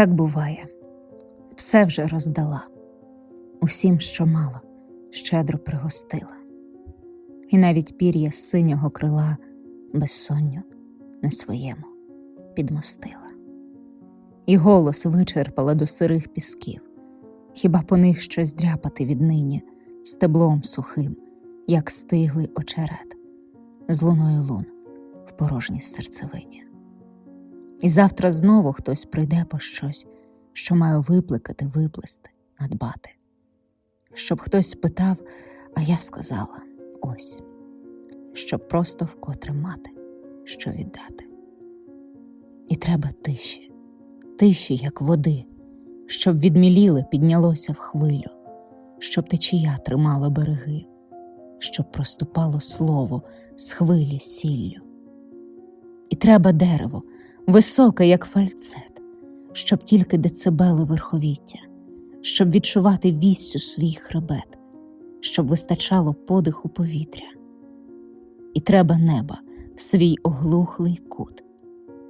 так буває, все вже роздала, усім, що мала, щедро пригостила, і навіть пір'я синього крила безсонню на своєму підмостила, і голос вичерпала до сирих пісків, хіба по них щось дряпати віднині стеблом сухим, як стиглий очерет, з луною лун в порожній серцевині. І завтра знову хтось прийде по щось, що маю випликати, виплести, надбати. Щоб хтось спитав, а я сказала ось, щоб просто вкотре мати, що віддати. І треба тиші, тиші, як води, щоб відміліле піднялося в хвилю, щоб течія тримала береги, щоб проступало слово з хвилі сіллю. І треба дерево, високе, як фальцет, щоб тільки децибели верховіття, щоб відчувати віссю свій хребет, щоб вистачало подиху повітря. І треба неба в свій оглухлий кут,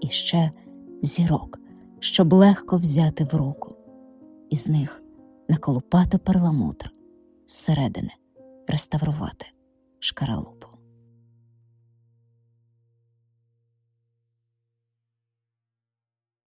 і ще зірок, щоб легко взяти в руку, і з них наколупати перламутр, зсередини реставрувати шкаралупу.